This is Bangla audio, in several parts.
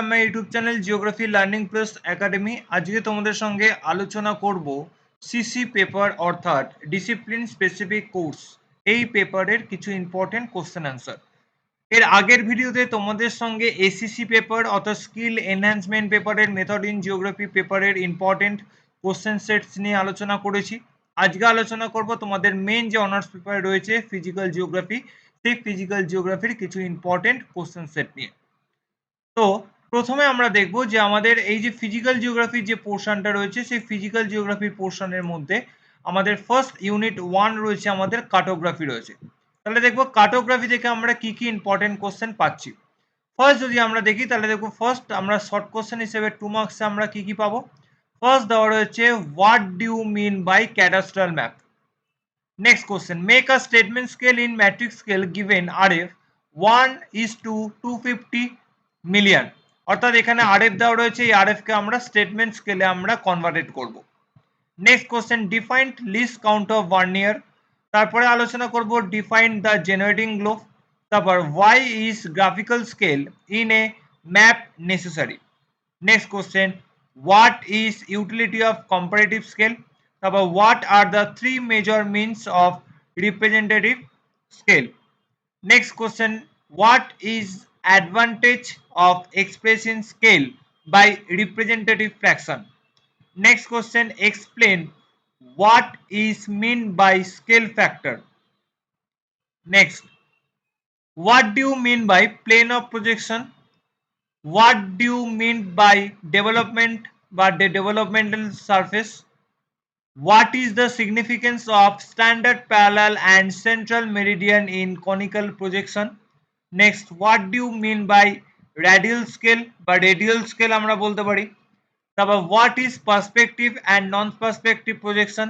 আমার YouTube channel geography learning plus academy আজকে তোমাদের সঙ্গে আলোচনা করব সিসি পেপার অর্থাৎ ডিসিপ্লিন স্পেসিফিক কোর্স এই পেপারের কিছু ইম্পর্টেন্ট কোশ্চেন অ্যান্সার এর আগের ভিডিওতে তোমাদের সঙ্গে এসিসি পেপার অর্থাৎ স্কিল এনহ্যান্সমেন্ট পেপারের মেথড ইন জিওগ্রাফি পেপারের ইম্পর্টেন্ট কোশ্চেন সেটস নিয়ে আলোচনা করেছি। আজকে আলোচনা করব তোমাদের মেন যে অনার্স পেপার রয়েছে ফিজিক্যাল জিওগ্রাফি সেই ফিজিক্যাল জিওগ্রাফির কিছু ইম্পর্টেন্ট কোশ্চেন সেট নিয়ে। তো প্রথমে আমরা দেখব যে আমাদের এই যে ফিজিক্যাল জিওগ্রাফির যে পোর্শনটা রয়েছে, সেই ফিজিক্যাল জিওগ্রাফির পোর্শনের মধ্যে আমাদের ফার্স্ট ইউনিট ওয়ান রয়েছে, আমাদের কার্টোগ্রাফি রয়েছে। তাহলে দেখব কার্টোগ্রাফি থেকে আমরা কি কি ইম্পর্টেন্ট কোশ্চেন পাচ্ছি। ফার্স্ট যদি আমরা দেখি, তাহলে দেখব ফার্স্ট আমরা শর্ট কোশ্চেন হিসেবে টু মার্কসে আমরা কি কি পাবো? ফার্স্ট দেওয়া রয়েছে what do mean by cadastral map next question make a statement scale in metric scale given R F one is to two fifty million অর্থাৎ এখানে আরএফ দেওয়া রয়েছে, এই আরএফকে আমরা স্টেটমেন্ট স্কেলে আমরা কনভার্টেড করব। Next question defined least count of vernier তারপরে আলোচনা করব ডিফাইন্ড দ্য জেনারেটিং গ্লোব তারপর why is graphical scale in a map necessary next question what is utility of comparative scale তারপর what are the three major means of representative scale next question what is advantage of expressing scale by representative fraction. Next question explain what is mean by scale factor. Next what do you mean by plane of projection? What do you mean by development but the developmental surface? What is the significance of standard parallel and central meridian in conical projection? Next what do mean by radial scale বা রেডিয়াল স্কেল আমরা বলতে পারি। তারপর what is perspective and non perspective projection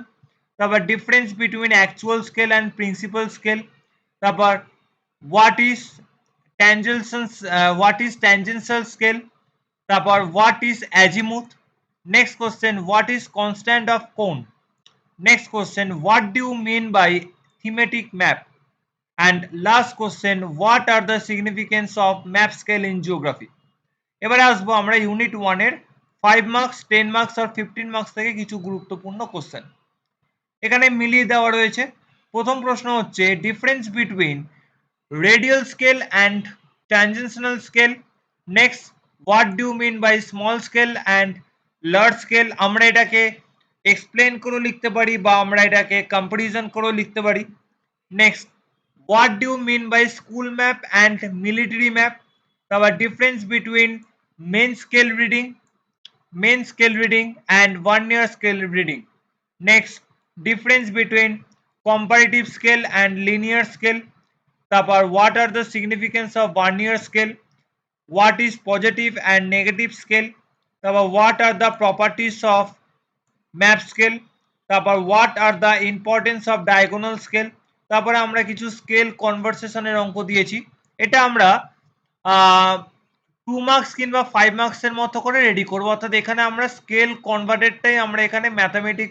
তারপর difference between actual scale and principal scale তারপর what is tangential what is tangential scale তারপর what is azimuth next question what is constant of cone next question what do mean by thematic map and last question, what are the significance of map scale in geography? এবারে আসব আমরা ইউনিট ওয়ানের ফাইভ মার্কস টেন মার্কস আর ফিফটিন মার্কস থেকে কিছু গুরুত্বপূর্ণ কোশ্চেন এখানে মিলিয়ে দেওয়া রয়েছে। প্রথম প্রশ্ন হচ্ছে difference between radial scale and tangential scale next what do mean by small scale and large scale আমরা এটাকে এক্সপ্লেন করেও লিখতে পারি বা আমরা এটাকে কম্পারিজন করেও লিখতে পারি। Next what do you mean by school map and military map the difference between main scale reading main scale reading and one year scale reading next difference between comparative scale and linear scale তারপর what are the significance of one year scale what is positive and negative scale তারপর what are the properties of map scale তারপর what are the importance of diagonal scale তারপরে আমরা কিছু স্কেল কনভারসেশনের অঙ্ক দিয়েছি। এটা আমরা টু মার্কস কিংবা ফাইভ মার্কসের মতো করে রেডি করব। অর্থাৎ এখানে আমরা স্কেল কনভার্টেডটাই আমরা এখানে ম্যাথামেটিক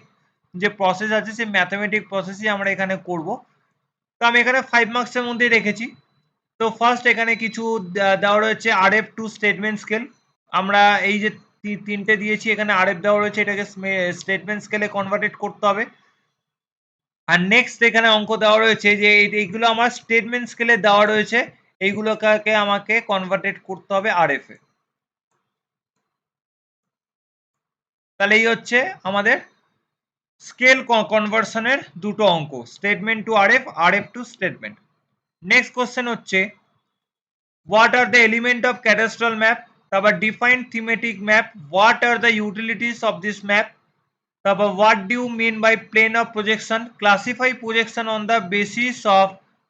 যে প্রসেস আছে, সেই ম্যাথামেটিক প্রসেসই আমরা এখানে করব। তো আমি এখানে ফাইভ মার্কসের মধ্যে রেখেছি। তো ফার্স্ট এখানে কিছু দেওয়া রয়েছে R F to statement scale আমরা এই যে তিনটে দিয়েছি, এখানে আর এফ দেওয়া রয়েছে, এটাকে স্টেটমেন্ট স্কেলে কনভার্টেড করতে হবে। আর নেক্সট এখানে অঙ্ক দেওয়া রয়েছে যে এইগুলো আমার স্টেটমেন্ট স্কেলে দেওয়া রয়েছে। এইগুলোকে আমাকে কনভার্টেড করতে হবে আর এফ এ। তাহলে এই হচ্ছে আমাদের স্কেল কনভার্সনের দুটো অঙ্ক statement to R F R F to statement next question হচ্ছে what are the element of cadastral map তারপর define thematic map what are the utilities of this map তারপর what do mean by plane of projection classify projection on the basis of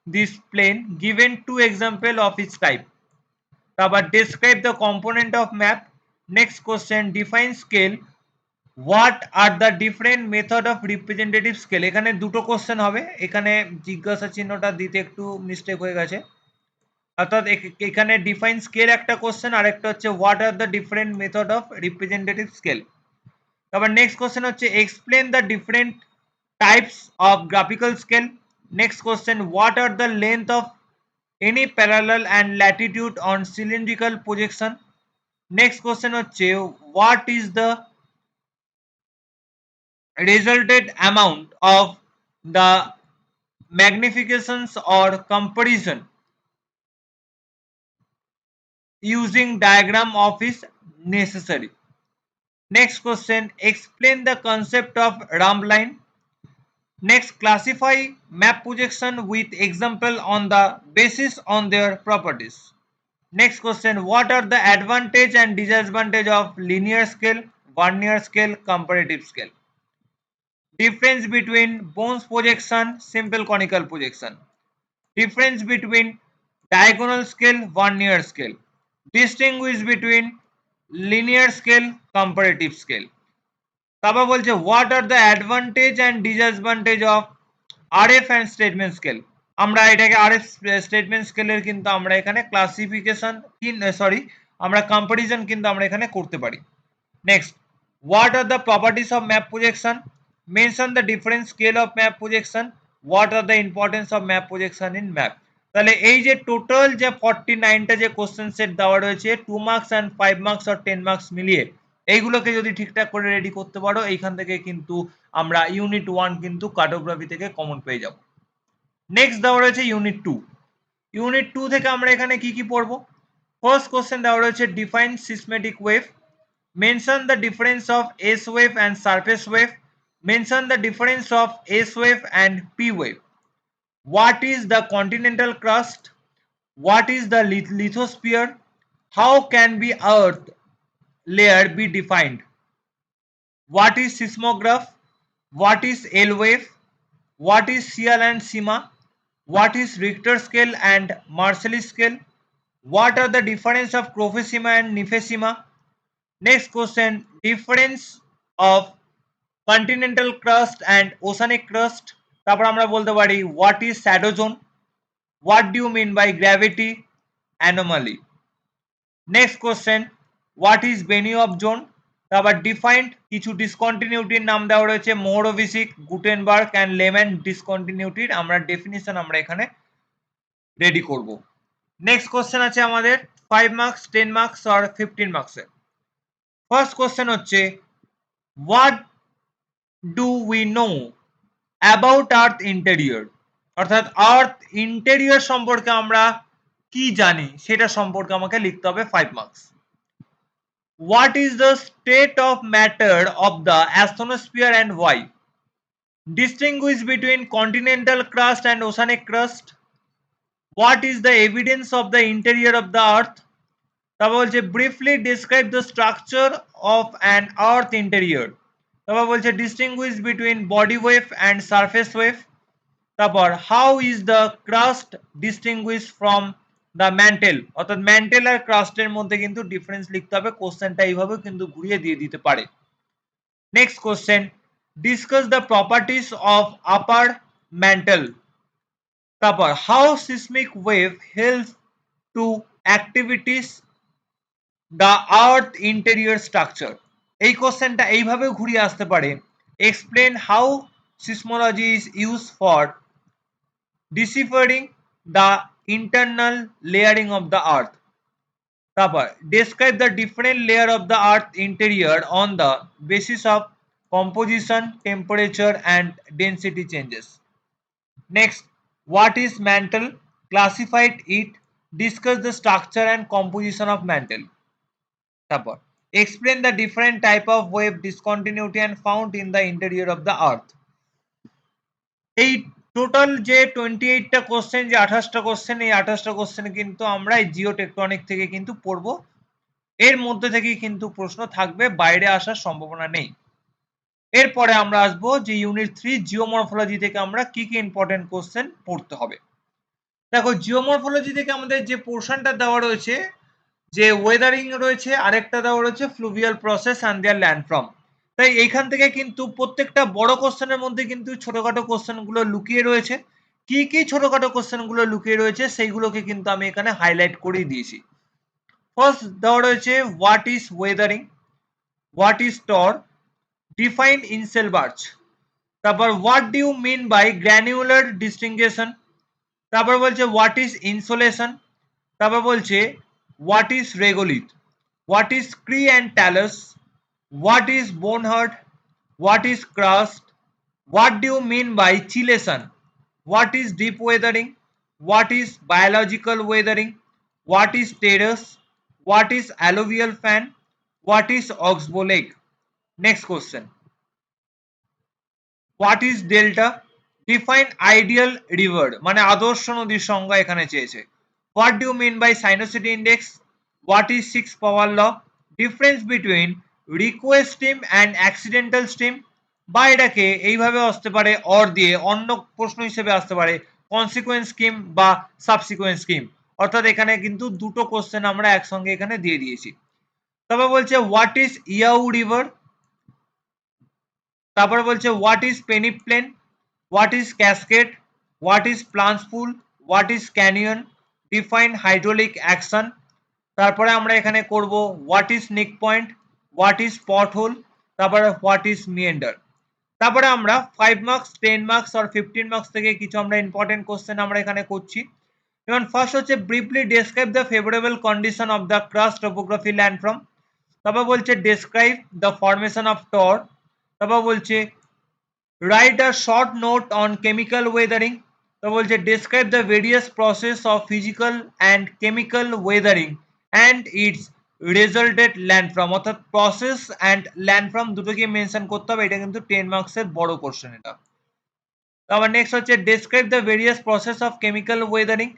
this plane given two example of its type তারপর describe the component of map next question define scale what are the different method of representative scale এখানে দুটো কোশ্চেন হবে। এখানে জিজ্ঞাসা চিহ্নটা দিতে একটু মিস্টেক হয়ে গেছে। অর্থাৎ এখানে ডিফাইন স্কেল একটা কোয়েশ্চেন আর একটা হচ্ছে what are the different method of representative scale তারপর নেক্সট কোশ্চেন হচ্ছে explain the different types of graphical scale next question what are the length of any parallel and latitude on cylindrical projection next question হচ্ছে what is the resulted amount of the magnifications or comparison using diagram of is necessary. Next question, explain the concept of rump line. Next, classify map projection with example on the basis on their properties. Next question, what are the advantage and disadvantage of linear scale, vernier scale, comparative scale? Difference between Bones projection, simple conical projection. Difference between diagonal scale, vernier scale. Distinguish between linear scale comparative scale তারপর বলছে what are the advantage and disadvantage of R F and statement scale আমরা এটাকে আরএফ স্টেটমেন্ট স্কেলের কিন্তু আমরা এখানে ক্লাসিফিকেশন সরি আমরা কম্পারিজন কিন্তু আমরা এখানে করতে পারি next what are the properties of map projection mention the different scale of map projection what are the importance of map projection in map তাহলে এই যে টোটাল যে ফর্টি নাইনটা যে কোশ্চেন সেট দেওয়া রয়েছে two marks and five marks R ten marks মিলিয়ে, এইগুলোকে যদি ঠিকঠাক করে রেডি করতে পারো, এইখান থেকে কিন্তু আমরা ইউনিট ওয়ান কিন্তু কার্টোগ্রাফি থেকে কমন পেয়ে যাব। নেক্সট দেওয়া রয়েছে ইউনিট টু ইউনিট টু থেকে আমরা এখানে কি কি পড়ব? ফার্স্ট কোশ্চেন দেওয়া রয়েছে define seismic wave mention the difference of S wave and surface wave mention the difference of S wave and P wave what is the continental crust? What is the lithosphere? How can be earth layer be defined? What is seismograph? What is L wave? What is Ciel and Sima? What is Richter scale and Marshall scale? What are the difference of Professima and Nifesima? Next question difference of continental crust and oceanic crust তারপর আমরা বলতে পারি what is shadow zone what do mean by gravity anomaly next question what is Benioff zone তারপর ডিফাইন্ড কিছু ডিসকন্টিনিউটির নাম দেওয়া রয়েছে মোহরভিসিক গুটেনবার্গ অ্যান্ড লেম্যান ডিসকন্টিনিউটির আমরা ডেফিনিশন আমরা এখানে রেডি করব। নেক্সট কোশ্চেন আছে আমাদের ফাইভ মার্কস টেন মার্কস আর ফিফটিন মার্কসের ফার্স্ট কোশ্চেন হচ্ছে what do we know about earth interior অর্থাৎ আর্থ ইন্টেরিয়র সম্পর্কে আমরা কি জানি, সেটা সম্পর্কে আমাকে লিখতে হবে five marks what is the state of matter of the asthenosphere and why distinguish between continental crust and oceanic crust what is the evidence of the interior of the earth তারপর বলছে briefly describe the structure of an earth interior তারপর বলছে distinguish between body wave and surface wave তারপর how is the crust distinguish from the mantle অর্থাৎ ম্যান্টেল আর ক্রাস্টের মধ্যে কিন্তু ডিফারেন্স লিখতে হবে কোশ্চেনটা এইভাবে কিন্তু ঘুরিয়ে দিয়ে দিতে পারে। Next question discuss the properties of upper mantle তারপর how seismic wave help to activities the earth interior structure এই কোশ্চেনটা এইভাবে ঘুরিয়ে আসতে পারে explain how seismology is use for deciphering the internal layering of the earth তারপর describe the different layer of the earth interior on the basis of composition temperature and density changes next what is mantle classified it discuss the structure and composition of mantle তারপর explain the different type of wave discontinuity and found in the interior of the earth. এই টোটাল যে টোয়েন্টি এইটটা কোশ্চেন যে আঠাশটা কোশ্চেন এই আঠাশটা কোশ্চেন কিন্তু আমরা এই জিও টেকটনিক থেকে কিন্তু পড়ব। এর মধ্যে থেকেই কিন্তু প্রশ্ন থাকবে, বাইরে আসার সম্ভাবনা নেই। এরপরে আমরা আসব যে ইউনিট থ্রি জিওমরফোলজি থেকে আমরা কি কি ইম্পর্টেন্ট কোশ্চেন পড়তে হবে। দেখো জিওমরফোলজি থেকে আমাদের যে পোর্শনটা দেওয়া রয়েছে যে ওয়েদারিং রয়েছে, আরেকটা দেওয়া রয়েছে fluvial process and their landform তাই এইখান থেকে কিন্তু প্রত্যেকটা বড় কোশ্চেনের মধ্যে কিন্তু ছোটখাটো কোশ্চেনগুলো লুকিয়ে রয়েছে। কি কি ছোটখাটো কোশ্চেনগুলো লুকিয়ে রয়েছে, সেইগুলোকে কিন্তু আমি এখানে হাইলাইট করেই দিয়েছি। ফার্স্ট দেওয়া রয়েছে what is weathering what is tor define inselberg তারপর what do you mean by granular disintegration তারপর বলছে হোয়াট ইজ ইনসোলেশন তারপর বলছে what is regolith what is scree and talus what is bornhardt what is crust what do you mean by chelation what is deep weathering what is biological weathering what is terrace what is alluvial fan what is oxbow lake next question what is delta define ideal river মানে আদর্শ নদীর সংজ্ঞা এখানে চেয়েছে what do mean by sinuosity index what is six power law difference between request stream and accidental stream বা এটাকে এইভাবে আসতে পারে অর দিয়ে অন্য প্রশ্ন হিসেবে আসতে পারে কনসিকুয়েন্স স্কিম বা সাবসিকুয়েন্স স্কিম অর্থাৎ এখানে কিন্তু দুটো কোশ্চেন আমরা একসঙ্গে এখানে দিয়ে দিয়েছি। তারপর বলছে হোয়াট ইজ ইয়াউ রিভার তারপরে বলছে what is peneplain what is cascade what is plunge pool what is canyon define hydraulic action তারপরে আমরা এখানে করব what is nick point what is pot hole তারপরে হোয়াট ইজ মিয়েন্ডার তারপরে আমরা ফাইভ মার্কস টেন মার্কস আর ফিফটিন মার্কস থেকে কিছু আমরা ইম্পর্টেন্ট কোশ্চেন আমরা এখানে করছি। যেমন ফার্স্ট হচ্ছে briefly describe the favourable condition of the karst topography landform তারপর বলছে describe the formation of tor তারপর বলছে write a short note on chemical weathering তারপর বলছে describe the various process of physical and chemical weathering and its resulted landform অর্থাৎ প্রসেস অ্যান্ড ল্যান্ডফ্রম দুটোকে মেনশন করতে হবে। এটা কিন্তু টেন মার্কসের বড় কোশ্চেন এটা। তারপর নেক্সট হচ্ছে describe the various process of chemical weathering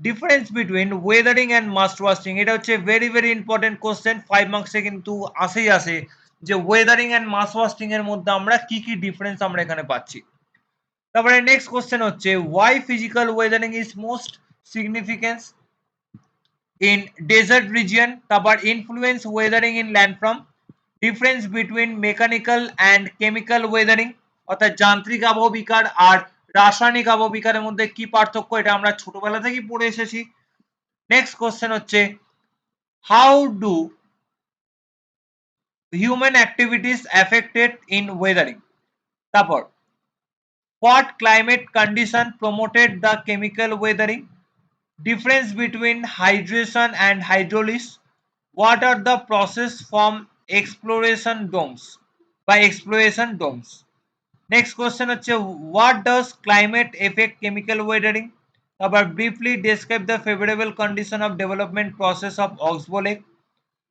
difference between weathering and mass wasting এটা হচ্ছে very very important question five মার্কসে কিন্তু আসেই আসে যে ওয়েদারিং অ্যান্ড মাস ওয়াশিং এর মধ্যে আমরা কি কি ডিফারেন্স আমরা এখানে পাচ্ছি। তারপরে নেক্সট কোশ্চেন হচ্ছে why physical weathering is most significance in desert region তারপর influence weathering in landform difference between mechanical and chemical weathering অর্থাৎ যান্ত্রিক আবহবিকার আর রাসায়নিক আবহবিকারের মধ্যে কি পার্থক্য, এটা আমরা ছোটবেলা থেকেই পড়ে এসেছি। নেক্সট কোশ্চেন হচ্ছে how do human activities affected in weathering তারপর what climate condition promoted the chemical weathering difference between hydration and hydrolysis what are the process from exploration domes by exploration domes next question হচ্ছে what does climate affect chemical weathering তারপর briefly describe the favorable condition of development process of Oxbow Lake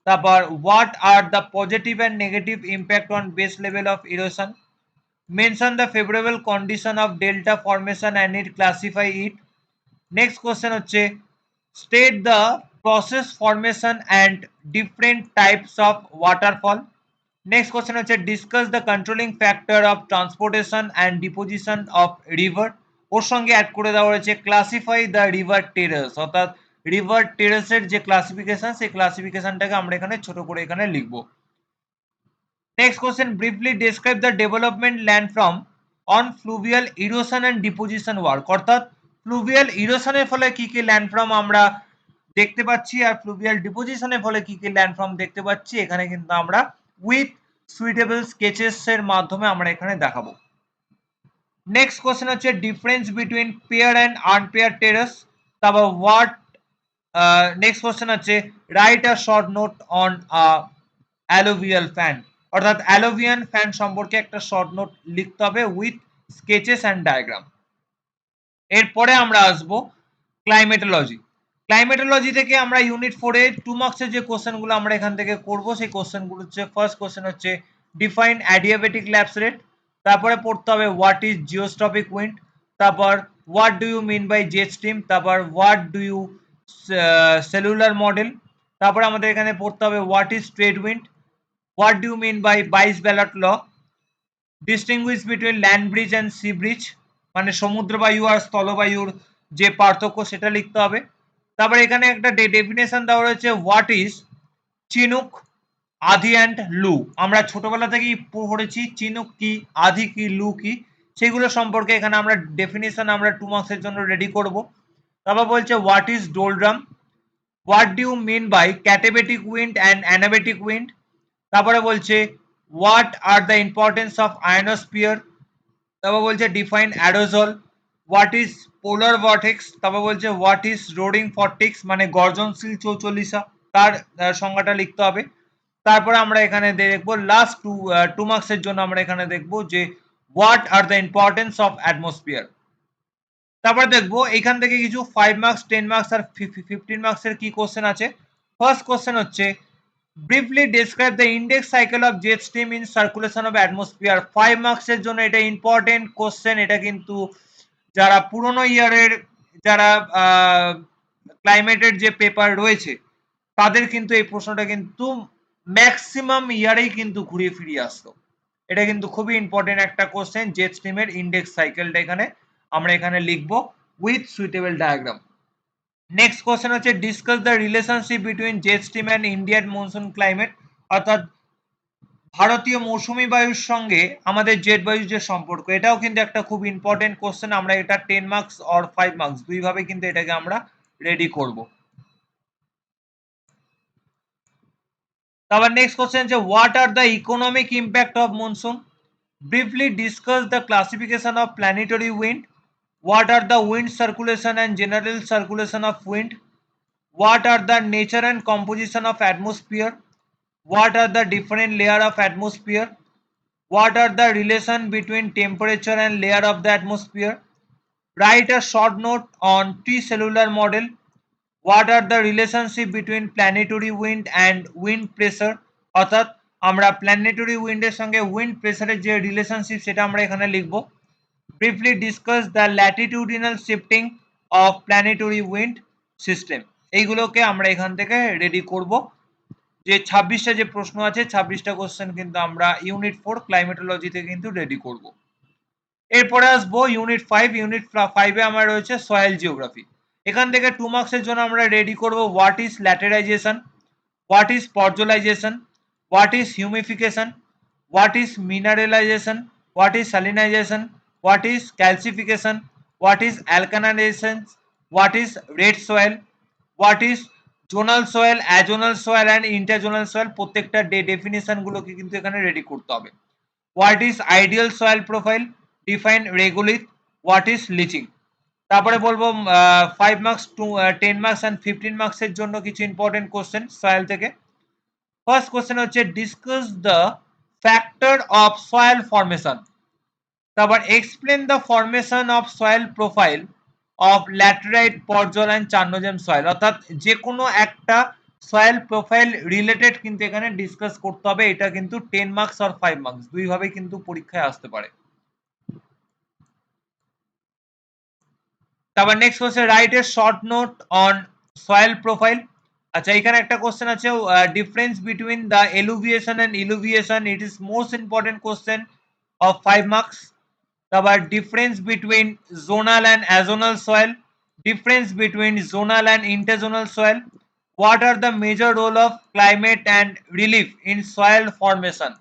তারপর what are the positive and negative impact on base level of erosion mention the favorable condition of delta formation and it classify it next question হচ্ছে state the process formation and different types of waterfall next question হচ্ছে discuss the controlling factor of transportation and deposition of river ওর সঙ্গে অ্যাড করে দেওয়া হয়েছে ক্লাসিফাই দ্য রিভার টেরাস অর্থাৎ রিভার টেরেসের যে ক্লাসিফিকেশন সেই ক্লাসিফিকেশনটাকে আমরা এখানে ছোট করে এখানে লিখব next question briefly describe the development landform on fluvial erosion and deposition work অর্থাৎ ফ্লুভিয়াল ইরোশনের ফলে কি কি ল্যান্ডফর্ম আমরা দেখতে পাচ্ছি আর ফ্লুভিয়াল ডিপোজিশনের ফলে কি কি ল্যান্ডফর্ম দেখতে পাচ্ছি, এখানে কিন্তু আমরা উইথ সুইটেবল স্কেচেস এর মাধ্যমে আমরা এখানে দেখাবো। নেক্সট কোশ্চেন হচ্ছে difference between paired and unpaired terrace তারপর হোয়াট নেক্সট কোশ্চেন হচ্ছে write a short note on a alluvial fan অর্থাৎ অ্যালোভিয়ান ফ্যান সম্পর্কে একটা শর্ট নোট লিখতে হবে উইথ স্কেচেস অ্যান্ড ডায়াগ্রাম এরপরে আমরা আসব ক্লাইমেটোলজি ক্লাইমেটোলজি থেকে আমরা ইউনিট ফোরে টু মার্কসের যে কোশ্চেনগুলো আমরা এখান থেকে করব, সেই কোশ্চেনগুলো হচ্ছে ফার্স্ট কোশ্চেন হচ্ছে ডিফাইন অ্যাডিয়াবেটিক ল্যাপস রেট তারপরে পড়তে হবে হোয়াট ইজ জিওস্টপিক উইন্ড তারপর what do you mean by jet stream তারপর what do you cellular model তারপরে আমাদের এখানে পড়তে হবে what is trade wind what do you mean by Buys Ballot law distinguish between land breeze and sea breeze মানে সমুদ্রবায়ু আর স্থলবায়ুর যে পার্থক্য, সেটা লিখতে হবে। তারপরে এখানে একটা ডেফিনেশন দেওয়া রয়েছে হোয়াট ইজ চিনুক আধি অ্যান্ড লু আমরা ছোটবেলা থেকেই পড়েছি চিনুক কি আধি কি লু কি? সেগুলো সম্পর্কে এখানে আমরা ডেফিনেশন আমরা টু মার্কসের জন্য রেডি করব। তারপর বলছে what is doldrum what do you mean by katabatic wind and anabatic wind তারপরে বলছে what are the importance of ionosphere তারপর বলছে define aerosol what is polar vortex তারপর বলছে হোয়াট ইজ রোডিং ফর্টিক্স মানে গর্জনশীল চৌচল্লিশা। তার সংজ্ঞাটা লিখতে হবে। তারপরে আমরা এখানে দেখব লাস্ট টু টু মার্কসের জন্য আমরা এখানে দেখব যে what are the importance of atmosphere তারপর দেখব, এখান থেকে কিছু ফাইভ মার্কস টেন মার্কস আর ফিফটিন মার্কসের কি কোশ্চেন আছে? ফার্স্ট কোশ্চেন হচ্ছে briefly describe the index cycle of jet stream in circulation of atmosphere five মার্কসের জন্য এটা ইম্পর্টেন্ট কোশ্চেন এটা কিন্তু যারা পুরনো ইয়ারের যারা ক্লাইমেটের যে পেপার রয়েছে, তাদের কিন্তু এই প্রশ্নটা কিন্তু ম্যাক্সিমাম ইয়ারেই কিন্তু ঘুরিয়ে ফিরিয়ে আসতো এটা কিন্তু খুবই ইম্পর্টেন্ট একটা কোশ্চেন জেট স্ট্রিমের ইন্ডেক্স সাইকেলটা এখানে আমরা এখানে লিখব with suitable diagram next question হচ্ছে discuss the relationship between jet stream and Indian monsoon climate অর্থাৎ ভারতীয় মৌসুমি বায়ুর সঙ্গে আমাদের জেট বায়ুর যে সম্পর্ক। এটাও কিন্তু একটা খুব ইম্পর্টেন্ট কোশ্চেন আমরা এটা ten marks or five marks দুইভাবে কিন্তু এটাকে আমরা রেডি করব। তারপর নেক্সট কোশ্চেন যে what are the economic impact of monsoon briefly discuss the classification of planetary wind What are the wind circulation and general circulation of wind? What are the nature and composition of atmosphere? What are the different layer of atmosphere? What are the relation between temperature and layer of the atmosphere? Write a short note on T-cellular model. What are the relationship between planetary wind and wind pressure? অর্থাৎ আমরা প্ল্যানেটরি উইন্ডের সঙ্গে উইন্ড প্রেসারের যে রিলেশনশিপ সেটা আমরা এখানে লিখবো Briefly discuss the latitudinal shifting of planetary wind system. এইগুলোকে আমরা এখান থেকে রেডি করব। যে ছাব্বিশটা যে প্রশ্ন আছে, ছাব্বিশটা কোশ্চেন কিন্তু আমরা ইউনিট ফোর ক্লাইমেটোলজি থেকে কিন্তু রেডি করব। এরপরে আসব ইউনিট ফাইভ ইউনিট ফাইভে আমার রয়েছে সয়েল জিওগ্রাফি এখান থেকে টু মার্কসের জন্য আমরা রেডি করব what is laterization what is podzolization what is humification what is mineralization what is salinization what is calcification, what is alkalinization, what is red soil, what is zonal soil azonal soil and interzonal soil প্রত্যেকটা ডে ডেফিনেশন গুলোকে কিন্তু এখানে রেডি করতে হবে। What is ideal soil profile define regolith what is leaching তারপরে বলব five marks to ten marks and fifteen মার্কসের জন্য কিছু ইম্পর্টেন্ট কোশ্চেন সয়েল থেকে। ফার্স্ট কোশ্চেন হচ্ছে discuss the factor of soil formation তারপর explain the formation of soil profile of laterite podzol and chernozem soil অর্থাৎ যে কোনো একটা সয়েল প্রোফাইল রিলেটেড কিন্তু এখানে ডিসকাস করতে হবে। এটা কিন্তু টেন মার্কস আর ফাইভ মার্কস দুইভাবে কিন্তু পরীক্ষায় আসতে পারে। তারপর নেক্সট হচ্ছে write a short note on soil profile আচ্ছা এখানে একটা কোশ্চেন আছে। Difference between the eluviation and illuviation it is most important question of five marks তারপর difference between zonal and azonal soil difference between zonal and interzonal soil, what are the major role of climate and relief in soil formation?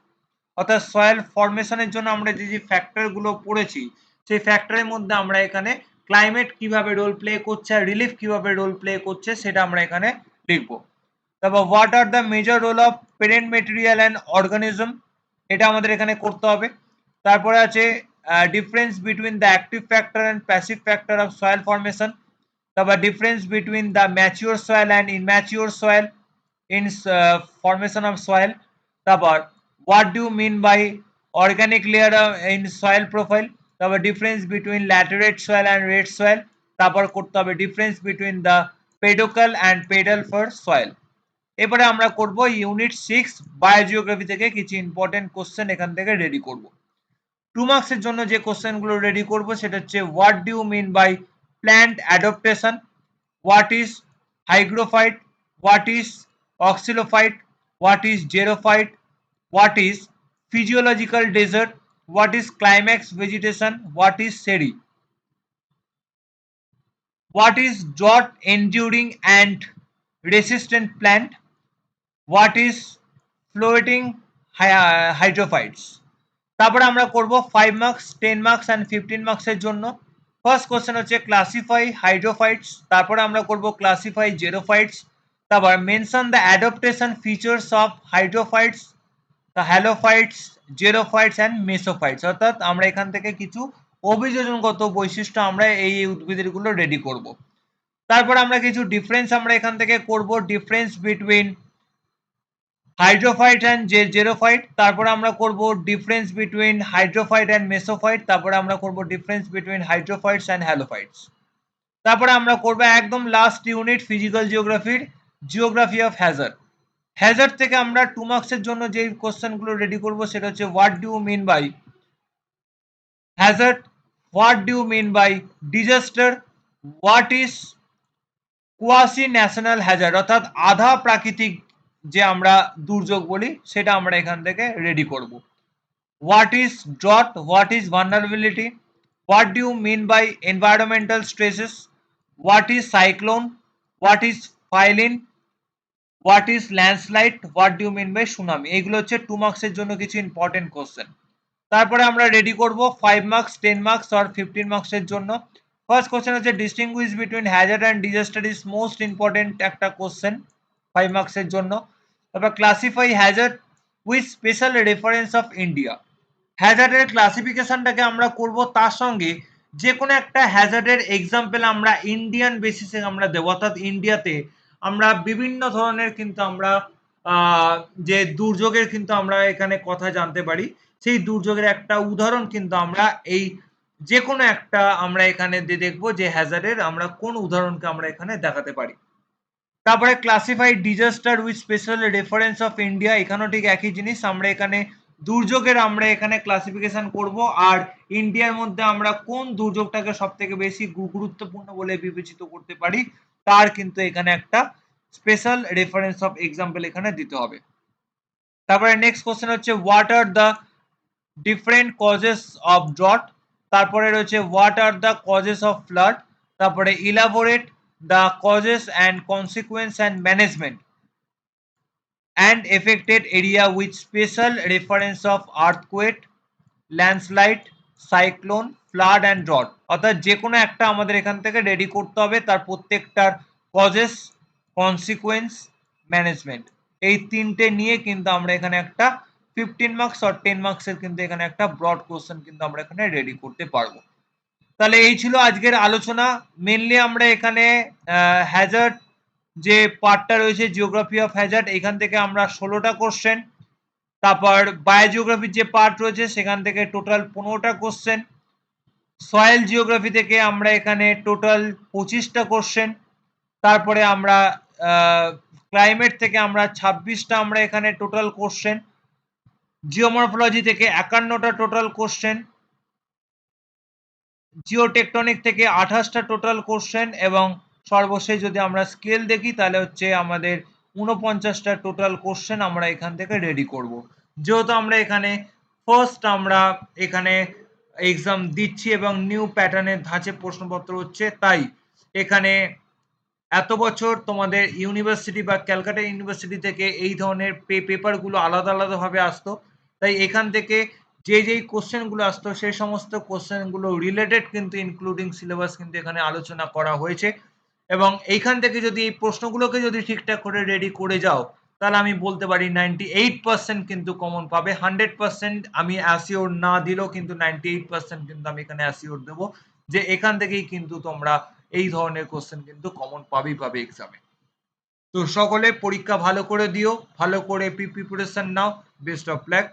অর্থাৎ সয়েল ফরমেশনের জন্য আমরা যে যে ফ্যাক্টরগুলো পড়েছি, সেই ফ্যাক্টরের মধ্যে আমরা এখানে ক্লাইমেট কীভাবে রোল প্লে করছে আর রিলিফ কীভাবে রোল প্লে করছে সেটা আমরা এখানে লিখব। তারপর what are the major role of parent material and organism এটা আমাদের এখানে করতে হবে। তারপরে আছে uh, difference between the active factor and passive factor of soil formation the difference between the mature soil and immature soil in uh, formation of soil তারপর what do you mean by organic layer in soil profile তারপর difference between laterite soil and red soil তারপর করতে হবে difference between the peduncle and pedal for soil এবারে আমরা করব ইউনিট সিক্স বায়োজিওগ্রাফি থেকে কিছু ইম্পর্টেন্ট কোশ্চেন এখান থেকে রেডি করব টু মার্কসের জন্য যে কোশ্চেনগুলো রেডি করব, সেটা হচ্ছে what do you mean by plant adaptation what is hygrophyte what is oxylophyte what is xerophyte what is physiological desert what is climax vegetation what is sere what is জট enduring and resistant plant what is floating hydrophytes তারপরে আমরা করব five marks ten marks and fifteen মার্কসের জন্য। ফার্স্ট কোশ্চেন হচ্ছে ক্লাসিফাই হাইড্রোফাইটস তারপরে আমরা করব ক্লাসিফাই জেরোফাইটস তারপর mention the adaptation features of hydrophytes the halophytes xerophytes and mesophytes অর্থাৎ আমরা এখান থেকে কিছু অভিযোজনগত বৈশিষ্ট্য আমরা এই উদ্ভিদেরগুলো রেডি করব। তারপর আমরা কিছু ডিফারেন্স আমরা এখান থেকে করব। Difference between hydrophyte and xerophyte তারপরে আমরা করব difference between hydrophyte and mesophyte তারপরে আমরা করব difference between hydrophytes and halophytes তারপরে আমরা করব একদম লাস্ট ইউনিট ফিজিক্যাল জিওগ্রাফির জিওগ্রাফি অফ হ্যাজার্ড হ্যাজার্ড থেকে আমরা টু মার্কসের জন্য যে কোশ্চেনগুলো রেডি করব সেটা হচ্ছে what do mean by hazard what do mean by disaster what is quasi national hazard অর্থাৎ আধা প্রাকৃতিক যে আমরা দুর্যোগ বলি, সেটা আমরা এখান থেকে রেডি করব। What is drought what is vulnerability what do mean by environmental stresses what is cyclone what is Phailin what is landslide what do mean by tsunami এগুলো হচ্ছে টু মার্কসের জন্য কিছু ইম্পর্টেন্ট কোশ্চেন তারপরে আমরা রেডি করব ফাইভ মার্কস টেন মার্কস আর ফিফটিন মার্কসের জন্য। ফার্স্ট কোশ্চেন হচ্ছে distinguish between hazard and disaster is most important একটা কোশ্চেন ফাইভ মার্কসের জন্য। তারপর classify hazard with special reference of India হ্যাজার্ডের ক্লাসিফিকেশনটাকে আমরা করব তার সঙ্গে যে কোনো একটা হ্যাজার্ডের এক্সাম্পল আমরা ইন্ডিয়ান বেসিসে আমরা দেবো। অর্থাৎ ইন্ডিয়াতে আমরা বিভিন্ন ধরনের কিন্তু আমরা যে দুর্যোগের কিন্তু আমরা এখানে কথা জানতে পারি। সেই দুর্যোগের একটা উদাহরণ কিন্তু আমরা এই যে কোনো একটা আমরা এখানে দেখব যে হ্যাজার্ডের আমরা কোন উদাহরণকে আমরা এখানে দেখাতে পারি। তারপরে classified disaster with special reference of India এখানেও ঠিক একই জিনিস, আমরা এখানে দুর্যোগের আমরা এখানে ক্লাসিফিকেশন করব, আর ইন্ডিয়ার মধ্যে আমরা কোন দুর্যোগটাকে সব থেকে বেশি গুরুত্বপূর্ণ বলে বিবেচিত করতে পারি, তার কিন্তু এখানে একটা স্পেশাল রেফারেন্স অফ এক্সাম্পল এখানে দিতে হবে। তারপরে নেক্সট কোশ্চেন হচ্ছে what are the different causes of drought তারপরে রয়েছে what are the causes of flood তারপরে elaborate the causes and consequence and management and affected area with special reference of earthquake, landslide, cyclone, flood and drought. অর্থাৎ যে কোনো একটা আমাদের এখান থেকে রেডি করতে হবে তার প্রত্যেকটার কজেস কনসিকুয়েন্স ম্যানেজমেন্ট এই তিনটে নিয়ে কিন্তু আমরা এখানে একটা ফিফটিন মার্কস আর টেন মার্কসের কিন্তু এখানে একটা ব্রড কোশ্চেন কিন্তু আমরা এখানে রেডি করতে পারব। তাহলে এই ছিল আজকের আলোচনা। মেনলি আমরা এখানে হ্যাজার্ড যে পার্টটা রয়েছে জিওগ্রাফি অফ হ্যাজার্ড এখান থেকে আমরা ষোলোটা কোশ্চেন তারপর বায়োজিওগ্রাফির যে পার্ট রয়েছে, সেখান থেকে টোটাল পনেরোটা কোশ্চেন সয়েল জিওগ্রাফি থেকে আমরা এখানে টোটাল পঁচিশটা কোশ্চেন তারপরে আমরা ক্লাইমেট থেকে আমরা ছাব্বিশটা আমরা এখানে টোটাল কোশ্চেন জিওমরফোলজি থেকে একান্নটা টোটাল কোশ্চেন জিওটেকটনিক থেকে আঠাশটা টোটাল কোশ্চেন এবং সর্বশেষ যদি আমরা স্কেল দেখি, তাহলে হচ্ছে আমাদের উনপঞ্চাশটা টোটাল কোশ্চেন আমরা এখান থেকে রেডি করব। যেহেতু আমরা এখানে ফার্স্ট আমরা এখানে এক্সাম দিচ্ছি এবং নিউ প্যাটার্নের ধাঁচে প্রশ্নপত্র হচ্ছে তাই। এখানে এত বছর তোমাদের ইউনিভার্সিটি বা ক্যালকাটা ইউনিভার্সিটি থেকে এই ধরনের পেপারগুলো আলাদা আলাদাভাবে আসতো। তাই এখান থেকে যে যেই কোশ্চেনগুলো আসতো, সেই সমস্ত কোশ্চেনগুলো রিলেটেড কিন্তু ইনক্লুডিং সিলেবাস কিন্তু এখানে আলোচনা করা হয়েছে। এবং এইখান থেকে যদি এই প্রশ্নগুলোকে যদি ঠিকঠাক করে রেডি করে যাও, তাহলে আমি বলতে পারি নাইনটি এইট পার্সেন্ট কিন্তু কমন পাবে। হান্ড্রেড পার্সেন্ট আমি অ্যাসিওর না দিলেও কিন্তু নাইনটি এইট পার্সেন্ট কিন্তু আমি এখানে অ্যাসিওর দেবো যে এখান থেকেই কিন্তু তোমরা এই ধরনের কোশ্চেন কিন্তু কমন পাবেই পাবে এক্সামে তো সকলে পরীক্ষা ভালো করে দিও, ভালো করে প্রিপারেশন নাও বেস্ট অফ লাক